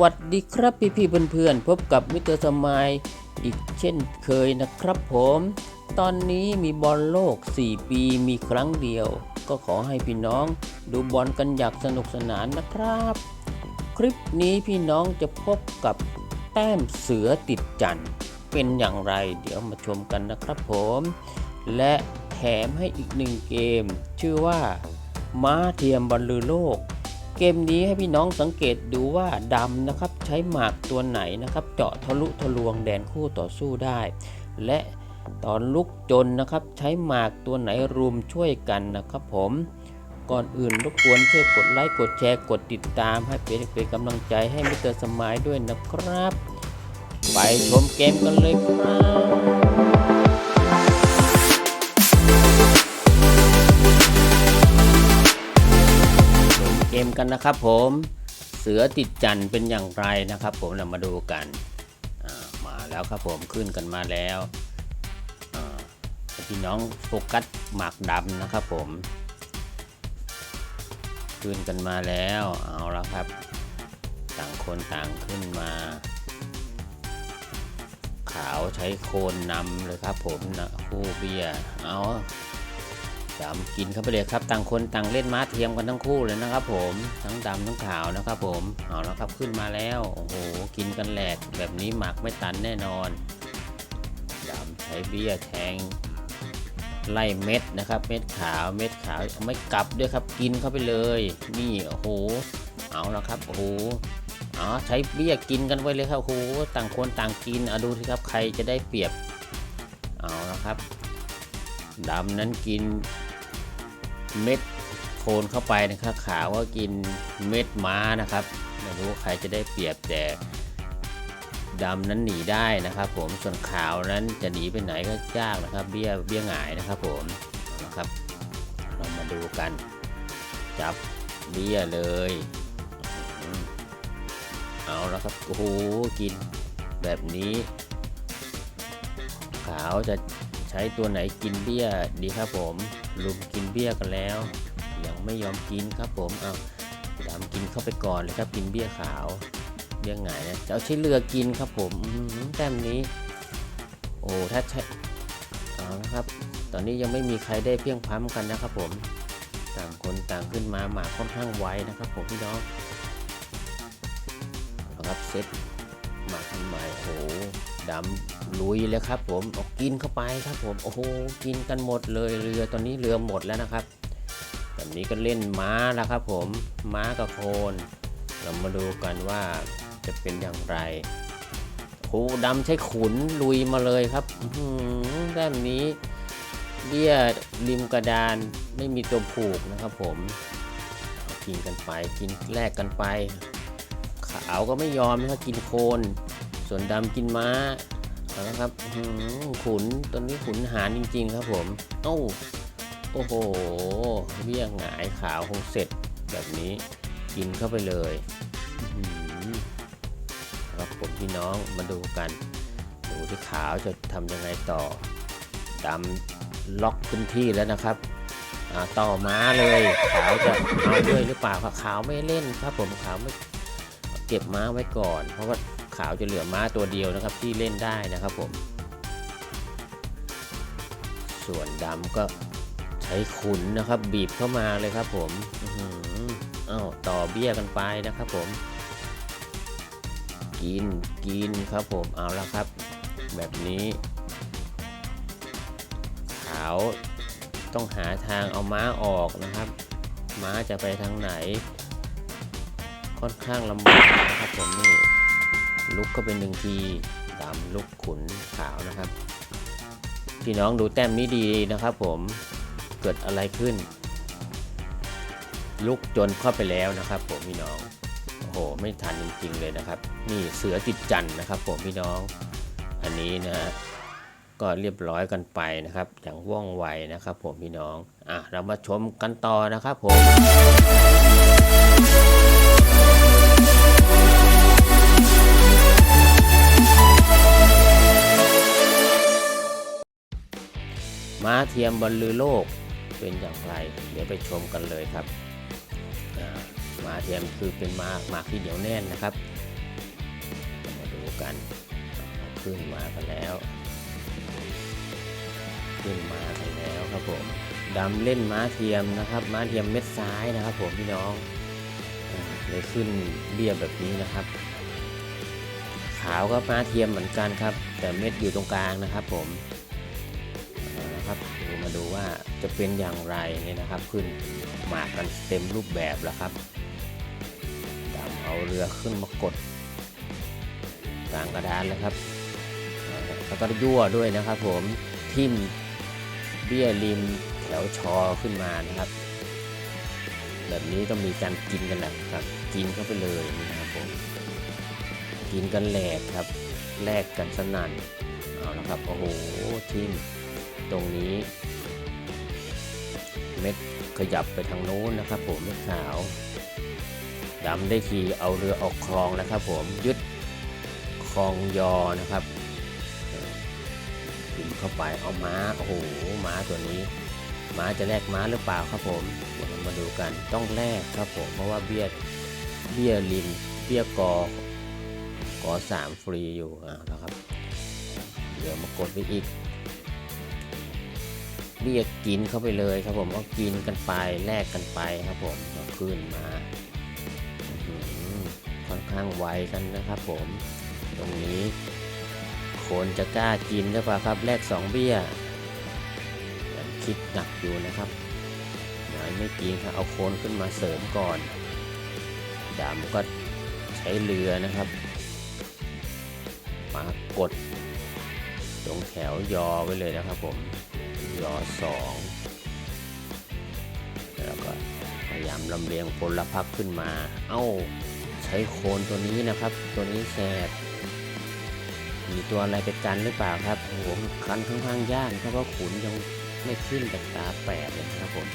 วัสดีครับพี่พี่ๆเพื่อนๆพบกับมิเตอร์สมายอีกเช่นเคยนะครับผม ตอนนี้มีบอลโลก 4 ปีมีครั้งเดียว ก็ขอให้พี่น้องดูบอลกันอย่างสนุกสนานนะครับ คลิปนี้พี่น้องจะพบกับแต้มเสือติดจันเป็นอย่างไร เดี๋ยวมาชมกันนะครับผม และแถมให้อีกหนึ่งเกม ชื่อว่า ม้าเทียมบอลลือโลก เกมนี้ให้พี่น้องสังเกตดูว่าดำนะครับใช้หมากตัวไหนนะครับ เจาะทะลุทะลวงแดนคู่ต่อสู้ได้ และตอนลุกจนนะครับใช้หมากตัวไหนรุมช่วยกันนะครับผมก่อนอื่นรบกวนช่วยกดไลค์กดแชร์กดติดตามให้เป็นเป็นกำลังใจให้มิสเตอร์สมายด้วยนะครับ ไปชมเกมกันเลยครับ เกมกันนะครับผมเสือติดจันเป็นอย่างไรนะครับ ผมเรามาดูกันมาแล้วครับผมขึ้นกันมาแล้วพี่น้องโฟกัสหมากดำนะครับผม ขึ้นกันมาแล้วเอาละครับ ต่างคนต่างขึ้นมา ขาวใช้โคนนำเลยครับผมนะคู่เบียร์เอา ดำกินเข้าไปเลยครับ ต่างคนต่างเล่นม้าเทียมกันทั้งคู่เลยนะครับ ผมทั้งดำทั้งขาวนะครับ ผมเอาแล้วครับขึ้นมาแล้วโอ้โหกินกันแหลกแบบนี้หมักไม่ตันแน่นอนดำใช้เบี้ยแทงไล่เม็ดนะครับ เม็ดขาวเม็ดขาวไม่กลับด้วยครับ กินเข้าไปเลย นี่โอ้โหเอาล้วครับโอ้โหอ๋อใช้เบี้ยกินกันไว้เลยครับโอ้โหต่างคนต่างกินเอาดูสิครับใครจะได้เปรียบเอาล้วครับดำนั้นกิน เม็ดโคนเข้าไปนะครับ ขาวก็กินเม็ดม้านะครับไม่รู้ว่าใครจะได้เปรียบแต่ดำนั้นหนีได้นะครับ ผมส่วนขาวนั้นจะหนีไปไหนก็ยากนะครับ เบี้ยเบี้ยหงายนะครับผมนะครับ เรามาดูกัน จับเบี้ยเลยเอาแล้วครับโอ้โหกินแบบนี้ ขาวจะ ใช้ตัวไหนกินเบี้ยดีครับผมลุมกินเบี้ยกันแล้ว ยังไม่ยอมกินครับผมเอาดำกินเข้าไปก่อนเลยครับกินเบี้ยขาวเบี้ยหงายนะจะเอาใช้เรือกินครับผมแต้มนี้ โอ้ถ้าใช้เอาละครับ ตอนนี้ยังไม่มีใครได้เพียงพล้ำกันนะครับผมต่างคนต่างขึ้นมาหมากค่อนข้างไวนะครับผมพี่น้องครับเซตหมากขึ้นมาโอ้ ดำลุยเลยครับ ผมเอากินเข้าไปครับ ผมโอ้โหกินกันหมดเลยเรือตอนนี้เรือหมดแล้วนะครับตอนนี้ก็เล่นม้าแล้วครับ ผมม้ากับโคนเรามาดูกันว่าจะเป็นอย่างไรโอ้ดำใช้ขุนลุยมาเลยครับอื้อหือด้านนี้เบี้ยริมกระดานไม่มีตัวผูกนะครับ ผมกินกันไปกินแลกกันไปขาวก็ไม่ยอมนะครับกินโคน ส่วนดำกินม้าเอาละครับขุนตอนนี้ขุนหารจริง ๆ ครับผม เอ้าโอ้โหเบี้ยหงายขาวคงเสร็จแบบนี้กินเข้าไปเลยครับผมพี่น้องมาดูกันดูที่ขาวจะทำยังไงต่อดำล็อกพื้นที่แล้วนะครับต่อม้าเลยขาวจะเอาด้วยหรือเปล่าครับขาวไม่เล่นครับผมขาวไม่เก็บม้าไว้ก่อน เพราะว่า ขาวจะเหลือม้าตัวเดียวนะครับที่เล่นได้นะครับผม ส่วนดำก็ใช้ขุนนะครับ บีบเข้ามาเลยครับผมอ้าวต่อเบี้ยกันไปนะครับผม กินกินครับผมเอาละครับ แบบนี้ ขาวต้องหาทางเอาม้าออกนะครับ ม้าจะไปทางไหน ค่อนข้างลำบากนะครับผมนี่ ลุกก็เป็นหนึ่งทีดำลุกขุนขาวนะครับ พี่น้องดูแต้มนี้ดีนะครับ ผมเกิดอะไรขึ้น ลุกจนเข้าไปแล้วนะครับ ผมพี่น้องโอ้โหไม่ทันจริง ๆ เลยนะครับ นี่เสือติดจันทร์นะครับ ผมพี่น้อง อันนี้นะฮะก็เรียบร้อยกันไปนะครับ อย่างว่องไวนะครับ ผมพี่น้องอะเรามาชมกันต่อนะครับ ผม เทียมบรรลือโลกเป็นอย่างไร เดี๋ยวไปชมกันเลยครับม้าเทียมคือเป็นม้าม้าที่เหนียวแน่นนะครับ มาดูกันขึ้นมากันแล้ว ขึ้นมากันแล้วครับผมดำเล่นม้าเทียมนะครับม้าเทียมเม็ดซ้ายนะครับ ผมพี่น้องเลยขึ้นเรียบแบบนี้นะครับ ขาวก็ม้าเทียมเหมือนกันครับ แต่เม็ดอยู่ตรงกลางนะครับผม เอาละครับเดี๋ยวมาดูว่าจะเป็นอย่างไรเนี่ยนะครับ ขึ้นหมากกันเต็มรูปแบบแล้วครับดำเอาเรือขึ้นมากดกลางกระดานแล้วครับแล้วก็ยั่วด้วยนะครับ ผมทิ่มเบี้ยริมแถวชอขึ้นมานะครับ แบบนี้ต้องมีการกินกันแหละครับ กินเข้าไปเลยนะครับผมกินกันแหลกครับแลกกันสนั่นเอาละครับโอ้โหทีม ตรงนี้ เม็ดขยับไปทางโน้นนะครับ ผมเม็ดขาวดำได้ทีเอาเรือออกคลองแล้วครับ ผมยึดคลองยอนะครับขึ้นเข้าไปเอาม้าโอ้โหม้าตัวนี้ม้าจะแลกม้าหรือเปล่าครับผมเดี๋ยวมาดูกันต้องแลกครับผมเพราะว่าเบี้ยเบี้ยริมเบี้ยกอกอสามฟรีอยู่อ่าแล้วครับ เดี๋ยวมากดไปอีก เรียกกินเข้าไปเลยครับผมก็กินกันไปแลกกันไปครับผมก็ขึ้นมาค่อนข้างไวกันนะครับผม ตรงนี้ คนจะกล้ากินหรือเปล่าครับแลกสองเบี้ยยังคิดหนักอยู่นะครับไหนไม่กินครับเอาโคนขึ้นมาเสริมก่อนดำก็ใช้เรือนะครับมากดตรงแถวยอไว้เลยนะครับผม ยอสองแล้วก็พยายามลำเลียงพลพักขึ้นมา เอ้า ใช้โคนตัวนี้นะครับ ตัวนี้แสบมีตัวอะไรไปกันหรือเปล่าครับโอ้โหคันค่อนข้างยากเพราะว่าขุนยังไม่ขึ้นจากตาแปดเลยนะครับผม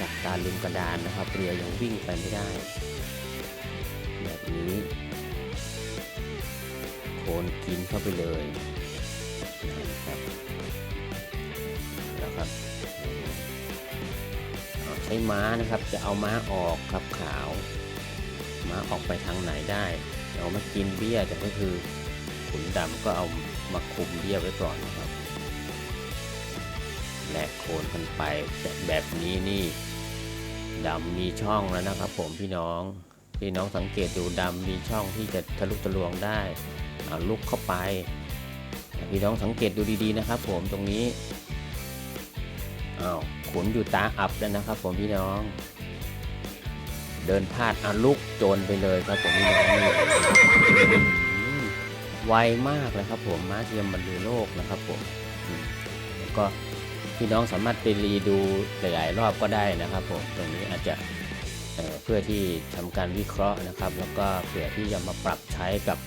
จากตาลืมกระดานนะครับ เรือยังวิ่งไปไม่ได้ แบบนี้ โคนกินเข้าไปเลย นะครับแล้วครับเอาใช้ม้านะครับ จะเอาม้าออกครับขาว ม้าออกไปทางไหนได้เอามากินเบี้ยแต่ก็คือขุนดำก็เอามาคุมเบี้ยไว้ก่อนนะครับและโคนกันไปแบบแบบนี้นี่ดำมีช่องแล้วนะครับ ผมพี่น้องพี่น้องสังเกตดูดำมีช่องที่จะทะลุทะลวงได้เอาลุกเข้าไป พี่น้องสังเกตดูดีๆนะครับ ผมตรงนี้อ้าวขนอยู่ตาอับแล้วนะครับ ผมพี่น้อง เดินพลาดอาลุกโจรไปเลยครับผมพี่น้องนี่อืมไวมากเลยครับ ผมม้าเทียมบรรลือโลกนะครับ ผมแล้วก็พี่น้องสามารถไปรีดูหลายๆรอบก็ได้นะครับ ผมตรงนี้อาจจะเเพื่อที่ทำการวิเคราะห์นะครับ แล้วก็เผื่อที่จะมาปรับใช้กับ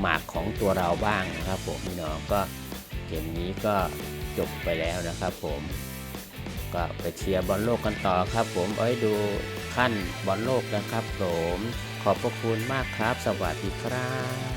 หมากของตัวเราบ้างนะครับ ผมพี่น้องก็เกมนี้ก็จบไปแล้วนะครับ ผมก็ไปเชียร์บอลโลกกันต่อครับ ผมเอ้ยดูขั้นบอลโลกนะครับ ผม ขอบพระคุณมากครับ สวัสดีครับ